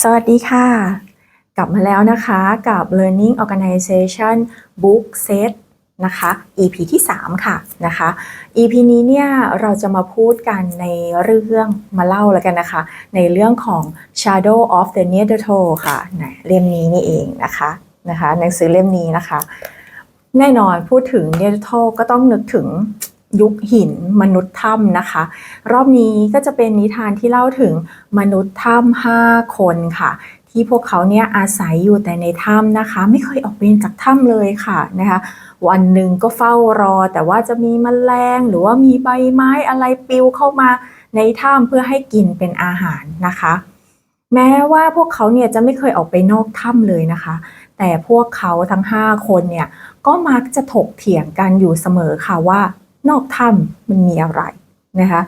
สวัสดีค่ะ กลับมาแล้วนะคะกับ Learning Organization Book Set นะคะ EP ที่ 3 ค่ะนะคะ EP นี้เนี่ยเราจะมาพูดกันในเรื่องมาเล่าแล้วกันนะคะ ในเรื่องของ Shadow of the Neanderthal ค่ะนะเล่มนี้นี่เองนะคะนะคะหนังสือเล่มนี้นะคะ แน่นอนพูดถึง Neanderthal ก็ต้องนึกถึง ยุคหินมนุษย์ถ้ำนะคะ รอบนี้ก็จะเป็นนิทานที่เล่าถึงมนุษย์ถ้ำห้าคนค่ะ ที่พวกเขาเนี่ยอาศัยอยู่แต่ในถ้ำนะคะ ไม่เคยออกไปจากถ้ำเลยค่ะนะคะ วันหนึ่งก็เฝ้ารอ แต่ว่าจะมีแมลงหรือว่ามีใบไม้อะไรปลิวเข้ามาในถ้ำเพื่อให้กินเป็นอาหารนะคะ แม้ว่าพวกเขาเนี่ยจะไม่เคยออกไปนอกถ้ำเลยนะคะ แต่พวกเขาทั้ง 5 คนเนี่ยก็มักจะถกเถียงกันอยู่เสมอค่ะว่า นอกถ้ำมันมีอะไรนะคะ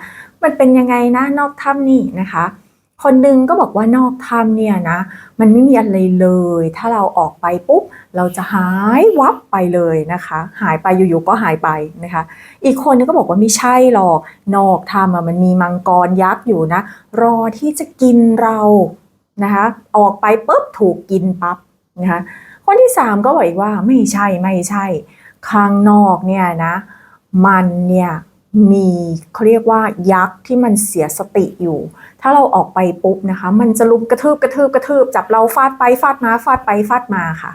มันเป็นยังไงนะนอกถ้ำนี่นะคะ คนหนึ่งก็บอกว่านอกถ้ำเนี่ยนะ มันไม่มีอะไรเลย ถ้าเราออกไปปุ๊บ เราจะหายวับไปเลยนะคะ หายไปอยู่ๆก็หายไปนะคะ อีกคนนึงก็บอกว่าไม่ใช่หรอก นอกถ้ำมันมีมังกรยักษ์อยู่นะ รอที่จะกินเรานะคะ ออกไปปุ๊บถูกกินปั๊บนะคะ คนที่สามก็บอกอีกว่าไม่ใช่ไม่ใช่ข้างนอกเนี่ยนะ มันเนี่ยมีเขาเรียกว่ายักษ์ที่มันเสียสติอยู่ ถ้าเราออกไปปุ๊บนะคะ มันจะลุมกระทืบกระทืบกระทืบจับเราฟาดไปฟาดมาฟาดไปฟาดมาค่ะ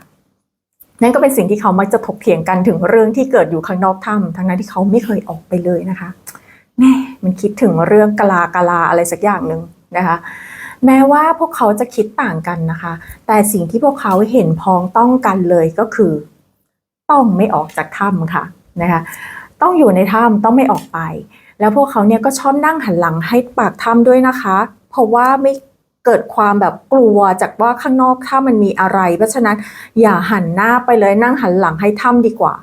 นั่นก็เป็นสิ่งที่เขามักจะถกเถียงกันถึงเรื่องที่เกิดอยู่ข้างนอกถ้ำทั้งนั้นที่เขาไม่เคยออกไปเลยนะคะแม่มันคิดถึงเรื่องกลากลาอะไรสักอย่างหนึ่งนะคะ แม้ว่าพวกเขาจะคิดต่างกันนะคะ แต่สิ่งที่พวกเขาเห็นพ้องต้องกันเลยก็คือ ต้องไม่ออกจากถ้ำค่ะนะคะ ต้องอยู่ในถ้ำต้องไม่ออกไป แล้วพวกเขาเนี่ยก็ชอบนั่งหันหลังให้ปากถ้ำด้วยนะคะ เพราะว่าไม่เกิดความแบบกลัวจากว่าข้างนอกถ้ำมันมีอะไร เพราะฉะนั้นอย่าหันหน้าไปเลยนั่งหันหลังให้ถ้ำดีกว่า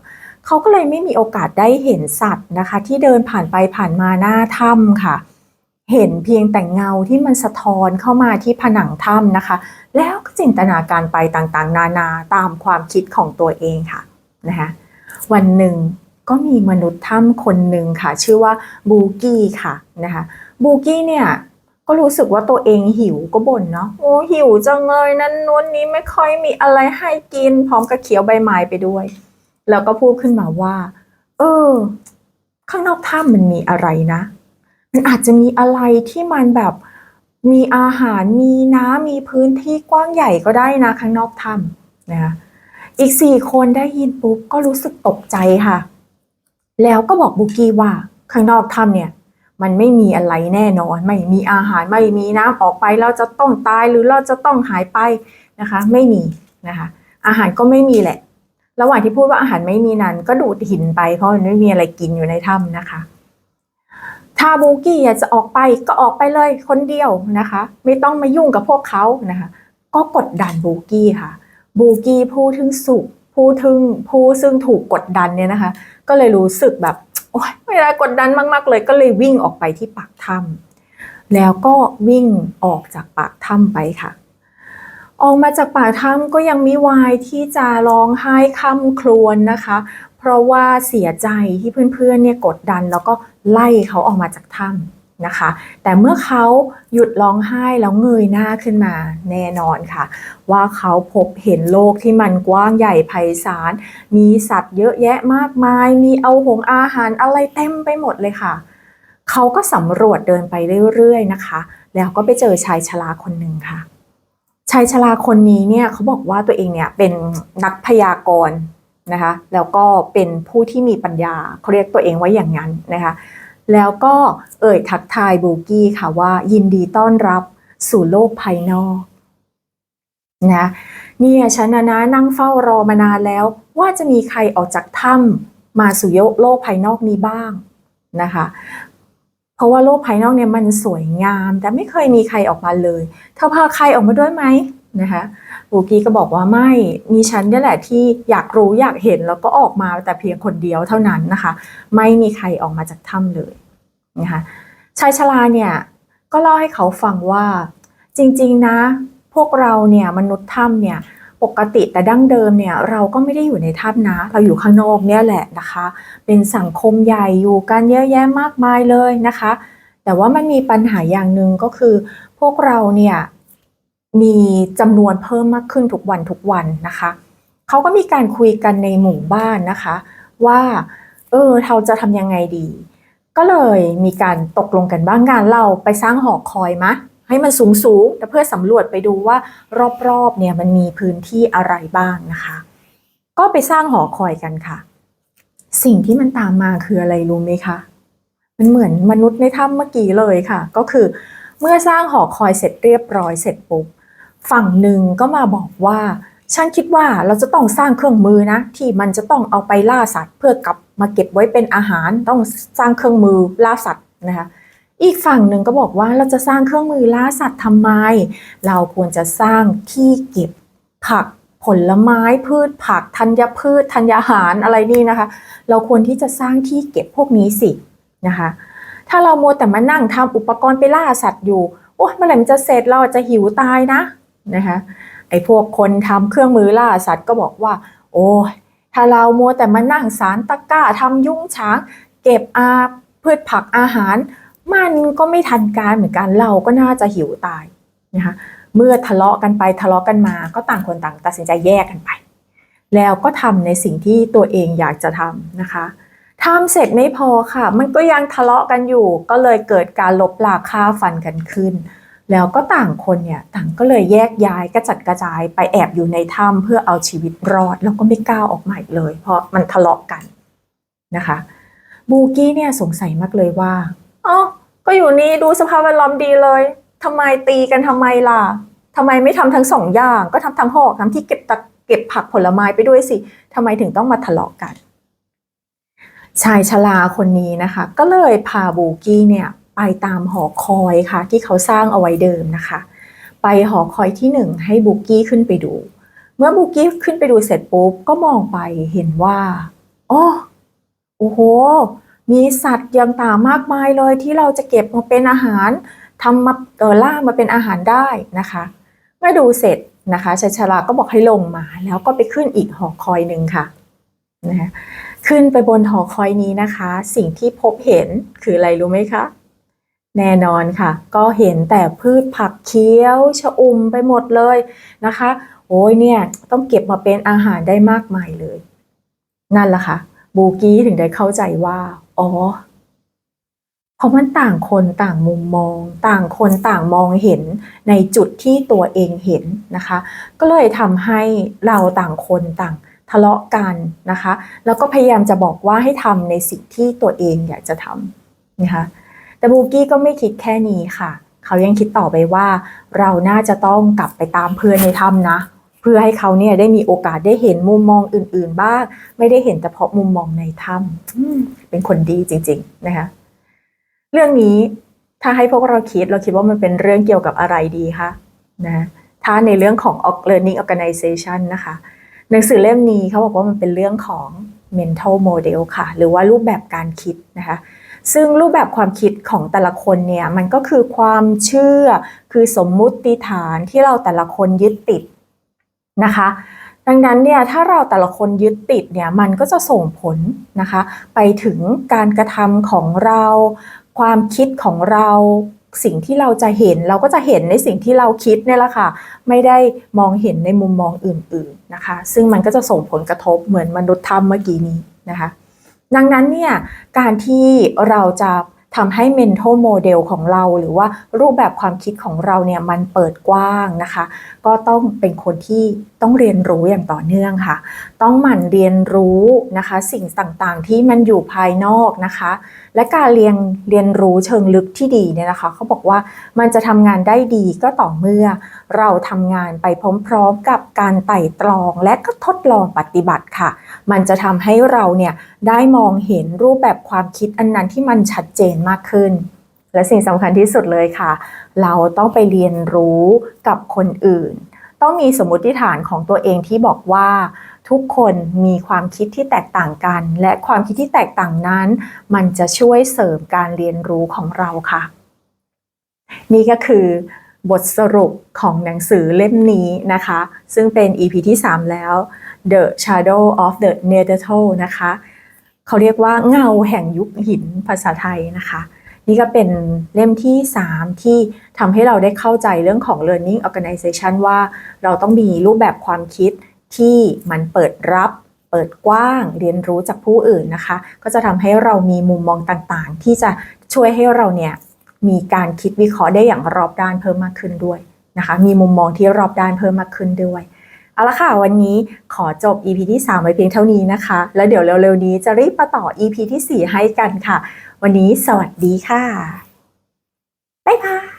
เขาก็เลยไม่มีโอกาสได้เห็นสัตว์นะคะ ที่เดินผ่านไปผ่านมาหน้าถ้ำค่ะ เห็นเพียงแต่เงาที่มันสะท้อนเข้ามาที่ผนังถ้ำนะคะ แล้วก็จินตนาการไปต่างๆ นานาตามความคิดของตัวเองค่ะนะคะวันหนึ่ง ก็มีมนุษย์ถ้ำคนหนึ่งค่ะ ชื่อว่าบูกี้ค่ะนะคะบูกี้เนี่ยก็รู้สึกว่าตัวเองหิวก็บ่นเนาะโอ้หิวจังเลยนั้นนู้นนี้ไม่ค่อยมีอะไรให้กิน พร้อมกับเคี้ยวใบไม้ไปด้วย แล้วก็พูดขึ้นมาว่า เออ ข้างนอกถ้ำมันมีอะไรนะ มันอาจจะมีอะไรที่มันแบบมีอาหารมีน้ำมีพื้นที่กว้างใหญ่ก็ได้นะ ข้างนอกถ้ำนะคะอีกสี่คนได้ยินปุ๊บก็รู้สึกตกใจค่ะ แล้วก็บอกบุกี้ว่าข้างนอกถ้ำเนี่ย มันไม่มีอะไรแน่นอน ไม่มีอาหารไม่มีน้ำออกไป เราจะต้องตายหรือเราจะต้องหายไปนะคะ ไม่มีนะคะ อาหารก็ไม่มีแหละ ระหว่างที่พูดว่าอาหารไม่มีนั้น ก็ดูดหินไปเพราะมันไม่มีอะไรกินอยู่ในถ้ำนะคะ ถ้าบูกี้อยากจะออกไปก็ออกไปเลยคนเดียวนะคะ ไม่ต้องมายุ่งกับพวกเขานะคะ ก็กดดันบูกี้ค่ะ บูกี้ผู้ถึงสุข ผู้ถึงผู้ซึ่งถูกกดดันเนี่ยนะคะ ก็เลยรู้สึกแบบโอ๊ยไม่ได้กดดันมาก ๆ เลยก็เลยวิ่งออกไปที่ปากถ้ำแล้วก็วิ่งออกจากปากถ้ำไปค่ะ ออกมาจากปากถ้ำก็ยังมีวายที่จะร้องไห้ค่ำครวญนะคะ เพราะว่าเสียใจที่เพื่อนๆเนี่ยกดดันแล้วก็ไล่เขาออกมาจากถ้ำ นะคะ แต่เมื่อเขาหยุดร้องไห้แล้วเงยหน้าขึ้นมาแน่นอนค่ะ ว่าเขาพบเห็นโลกที่มันกว้างใหญ่ไพศาล มีสัตว์เยอะแยะมากมาย มีเอาหงอาหารอะไรเต็มไปหมดเลยค่ะ เขาก็สำรวจเดินไปเรื่อยๆนะคะ แล้วก็ไปเจอชายชราคนหนึ่งค่ะ ชายชราคนนี้เนี่ยเขาบอกว่าตัวเองเนี่ยเป็นนักพยากรณ์นะคะ แล้วก็เป็นผู้ที่มีปัญญาเขาเรียกตัวเองไว้อย่างนั้นนะคะ แล้วก็เอ่ยทักทายบูกี้ค่ะว่ายินดีต้อนรับสู่โลกภายนอกนะเนี่ยฉันนะนะนั่งเฝ้ารอมานานแล้ว ว่าจะมีใครออกจากถ้ำมาสู่โลกภายนอกนี้บ้างนะคะ เพราะว่าโลกภายนอกเนี่ยมันสวยงาม แต่ไม่เคยมีใครออกมาเลยเธอพาใครออกมาด้วยไหมนะคะบูกี้ก็บอกว่าไม่มีฉันนี่แหละที่อยากรู้อยากเห็นแล้วก็ออกมาแต่เพียงคนเดียวเท่านั้นนะคะ ไม่มีใครออกมาจากถ้ำเลย นะคะชายชราเนี่ยก็เล่าให้เขาฟังว่าจริงๆนะ พวกเราเนี่ยมนุษย์ถ้ำเนี่ยปกติแต่ดั้งเดิมเนี่ยเราก็ไม่ได้อยู่ในถ้ำนะ เราอยู่ข้างนอกเนี่ยแหละนะคะ เป็นสังคมใหญ่อยู่กันเยอะแยะมากมายเลยนะคะ แต่ว่ามันมีปัญหาอย่างหนึ่งก็คือ พวกเราเนี่ยมีจำนวนเพิ่มมากขึ้นทุกวันทุกวันนะคะเขาก็มีการคุยกันในหมู่บ้านนะคะ ว่าเออเราจะทำยังไงดี ก็เลยมีการตกลงกันว่างานเราไปสร้างหอคอยมะ ให้มันสูงสูงๆเพื่อสำรวจไปดูว่ารอบๆเนี่ยมันมีพื้นที่อะไรบ้างนะคะ ก็ไปสร้างหอคอยกันค่ะ สิ่งที่มันตามมาคืออะไรรู้ไหมคะมันเหมือนมนุษย์ในถ้ำเมื่อกี้เลยค่ะ ก็คือเมื่อสร้างหอคอยเสร็จเรียบร้อยเสร็จปุ๊บฝั่งหนึ่งก็มาบอกว่า ฉันคิดว่าเราจะต้องสร้างเครื่องมือนะ ที่มันจะต้องเอาไปล่าสัตว์เพื่อกลับ มาเก็บไว้เป็นอาหารต้องสร้างเครื่องมือล่าสัตว์นะคะอีกฝั่งหนึ่งก็บอกว่าเราจะสร้างเครื่องมือล่าสัตว์ทำไม เราควรจะสร้างที่เก็บผักผลไม้พืชผักธัญพืชธัญญาหารอะไรนี่นะคะ เราควรที่จะสร้างที่เก็บพวกนี้สินะคะ ถ้าเรามัวแต่มานั่งทำอุปกรณ์ไปล่าสัตว์อยู่โอ้เมื่อไหร่มันจะเสร็จเราจะหิวตายนะนะคะไอ้พวกคนทำเครื่องมือล่าสัตว์ก็บอกว่า โอ้ ถ้าเรามัวแต่มานั่งสารตะกร้าทำยุ้งฉาง เก็บอาพืชผักอาหาร มันก็ไม่ทันการเหมือนกันเราก็น่าจะหิวตายนะคะเมื่อทะเลาะกันไปทะเลาะกันมา ก็ต่างคนต่างตัดสินใจแยกกันไป แล้วก็ทำในสิ่งที่ตัวเองอยากจะทำนะคะทำเสร็จไม่พอค่ะ มันก็ยังทะเลาะกันอยู่ ก็เลยเกิดการลบลาค่าฟันกันขึ้น แล้วก็ต่างคนเนี่ยต่างก็เลยแยกย้ายกระจัดกระจายไปแอบอยู่ในถ้ำเพื่อเอาชีวิตรอด แล้วก็ไม่กล้าออกมาอีกเลย เพราะมันทะเลาะกันนะคะบูกี้เนี่ยสงสัยมากเลยว่าอ๋อก็อยู่นี่ดูสภาพแวดล้อมดีเลยทำไมตีกันทำไมล่ะทำไมไม่ทำทั้งสองอย่างก็ทำทั้งหอกทำที่เก็บตะเก็บผักผลไม้ไปด้วยสิทำไมถึงต้องมาทะเลาะกัน ชายชราคนนี้นะคะ ก็เลยพาบูกี้เนี่ย ไปตามหอคอยค่ะ ที่เขาสร้างเอาไว้เดิมนะคะ ไปหอคอยที่หนึ่งให้บูกี้ขึ้นไปดู เมื่อบูกี้ขึ้นไปดูเสร็จปุ๊บก็มองไปเห็นว่าอ๋อโอ้โห มีสัตว์ยังต่างมากมายเลยที่เราจะเก็บมาเป็นอาหารทำมาเออล่ามาเป็นอาหารได้นะคะเมื่อดูเสร็จนะคะชายชราก็บอกให้ลงมา แล้วก็ไปขึ้นอีกหอคอยหนึ่งค่ะนะคะขึ้นไปบนหอคอยนี้นะคะ สิ่งที่พบเห็นคืออะไรรู้ไหมคะ แน่นอนค่ะ ก็เห็นแต่พืชผักเคี้ยวชะอุ่มไปหมดเลยนะคะ โอ้ยเนี่ยต้องเก็บมาเป็นอาหารได้มากมายเลย นั่นแหละค่ะ บูกี้ถึงได้เข้าใจว่า อ๋อเพราะมันต่างคนต่างมุมมอง ต่างคนต่างมองเห็นในจุดที่ตัวเองเห็นนะคะ ก็เลยทำให้เราต่างคนต่างทะเลาะกันนะคะ แล้วก็พยายามจะบอกว่าให้ทำในสิ่งที่ตัวเองอยากจะทำนะคะ แต่บูกี้ก็ไม่คิดแค่นี้ค่ะ เขายังคิดต่อไปว่า เราน่าจะต้องกลับไปตามเพื่อนในถ้ำนะ เพื่อให้เขาเนี่ยได้มีโอกาสได้เห็นมุมมองอื่นๆ บ้าง ไม่ได้เห็นแต่เพาะมุมมองในถ้ำเป็นคนดีจริง ๆ นะคะ เรื่องนี้ถ้าให้พวกเราคิดเราคิดว่ามันเป็นเรื่องเกี่ยวกับอะไรดีคะนะถ้าในเรื่องของ learning organization นะคะ หนังสือเล่มนี้เขาบอกว่ามันเป็นเรื่องของ mental model ค่ะ หรือว่ารูปแบบการคิดนะคะ ซึ่งรูปแบบความคิดของแต่ละคนเนี่ยมันก็คือความเชื่อคือสมมุติฐานที่เราแต่ละคนยึดติดนะคะ ดังนั้นเนี่ยถ้าเราแต่ละคนยึดติดเนี่ยมันก็จะส่งผลนะคะไปถึงการกระทำของเรา ความคิดของเราสิ่งที่เราจะเห็นเราก็จะเห็นในสิ่งที่เราคิดเนี่ยแหละค่ะ ไม่ได้มองเห็นในมุมมองอื่นๆนะคะ ซึ่งมันก็จะส่งผลกระทบเหมือนมนุษย์ทำเมื่อกี้นี้นะคะ ดังนั้นเนี่ยการที่เราจะ ทำให้ mental model ของเรา หรือว่ารูปแบบความคิดของเราเนี่ยมันเปิดกว้างนะคะ ก็ต้องเป็นคนที่ต้องเรียนรู้อย่างต่อเนื่องค่ะ ต้องหมั่นเรียนรู้นะคะ สิ่งต่างๆ ที่มันอยู่ภายนอกนะคะ และการเรียนเรียนรู้เชิงลึกที่ดีเนี่ยนะคะเขาบอกว่ามันจะทำงานได้ดีก็ต่อเมื่อ เราทำงานไปพร้อมๆกับการไต่ตรองและก็ทดลองปฏิบัติค่ะ มันจะทำให้เราเนี่ยได้มองเห็นรูปแบบความคิดอันนั้นที่มันชัดเจนมากขึ้น และสิ่งสำคัญที่สุดเลยค่ะ เราต้องไปเรียนรู้กับคนอื่น ต้องมีสมมติฐานของตัวเองที่บอกว่า ทุกคนมีความคิดที่แตกต่างกัน และความคิดที่แตกต่างนั้น มันจะช่วยเสริมการเรียนรู้ของเราค่ะ นี่ก็คือบทสรุปของหนังสือเล่มนี้นะคะ ซึ่งเป็น EP ที่ 3 แล้ว The Shadow of the Neanderthal นะคะ เขาเรียกว่าเงาแห่งยุคหินภาษาไทยนะคะ นี่ก็เป็นเล่มที่ 3 ที่ทำให้เราได้เข้าใจเรื่องของ learning organization ว่าเราต้องมีรูปแบบความคิดที่มันเปิดรับเปิดกว้างเรียนรู้จากผู้อื่นนะคะ ก็จะทำให้เรามีมุมมองต่างๆ ที่จะช่วยให้เราเนี่ยมีการคิดวิเคราะห์ได้อย่างรอบด้านเพิ่มมากขึ้นด้วยนะคะ มีมุมมองที่รอบด้านเพิ่มมากขึ้นด้วย เอาละค่ะ วันนี้ขอจบ EP ที่ 3 ไว้เพียงเท่านี้นะคะ แล้วเดี๋ยวเร็วๆนี้จะรีบมาต่อ EP ที่ 4 ให้กันค่ะ วันนี้สวัสดีค่ะ บ๊ายบาย